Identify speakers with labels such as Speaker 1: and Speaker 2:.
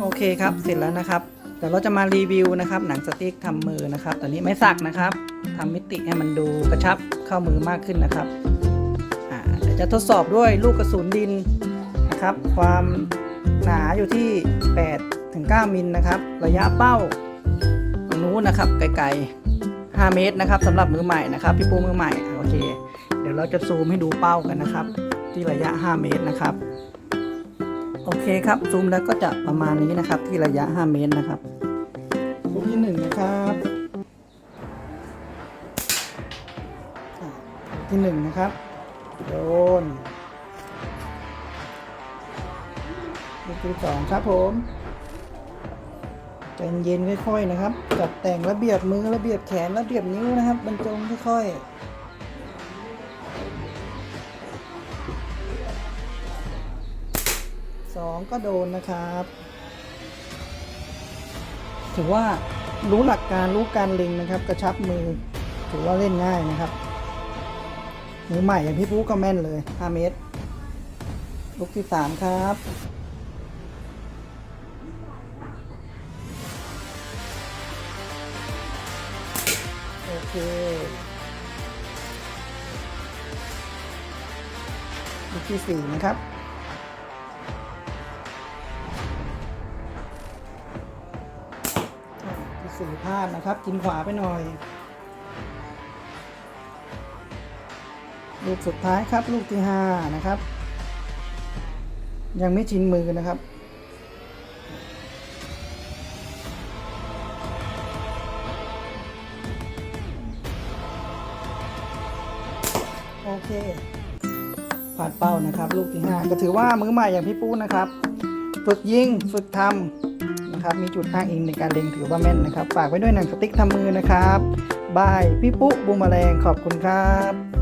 Speaker 1: โอเคครับเสร็จแล้วนะครับเดี๋ยวเราจะมารีวิวนะครับ หนังสติ๊กทำมือนะครับตอนนี้ไม่สักนะครับทำมิติให้มันดูกระชับเข้ามือมากขึ้นนะครับอ่าเดี๋ยวจะทดสอบด้วยลูกกระสุนดินนะครับ ความหนาอยู่ที่8ถึง9มิลนะครับ ระยะเป้าตรงนู้นนะครับไกลๆ5เมตรนะครับสำหรับมือใหม่นะครับ พี่ปูมือใหม่โอเค เดี๋ยวเราจะซูมให้ดูเป้ากันนะครับ ที่ระยะ 5 เมตรนะครับ โอเคครับซูมแล้วก็จะประมาณนี้นะครับ ที่ระยะ 5 เมตรนะครับลูกที่หนึ่งนะครับที่หนึ่งนะครับโดนลูกที่สองครับผมใจเย็นค่อย ๆนะครับ จัดแต่งระเบียบมือระเบียบแขนระเบียบนิ้วนะครับบรรจงค่อยๆ สองก็โดนนะครับ ถือว่ารู้หลักการรู้การเล็งนะครับ กระชับมือ ถือว่าเล่นง่ายนะครับมือใหม่อย่างพี่ปุ๊ก็แม่นเลย 5 เมตร ลูกที่ 3 ครับ โอเค ลูกที่ 4 นะครับ สี่พลาดนะครับ กินขวาไปหน่อย ลูกสุดท้ายครับ ลูกที่ห้านะครับ ยังไม่ชินมือนะครับโอเคผ่านเป้านะครับ ลูกที่ห้าก็ถือว่ามือใหม่อย่างพี่ปูนะครับ ฝึกยิง ฝึกทำ นะครับ มีจุดอ้างอิงในการเล็งถือว่าแม่นนะครับ ฝากไว้ด้วยหนังสติ๊กทำมือนะครับบายพี่ปุ๊บูมแมลงขอบคุณครับ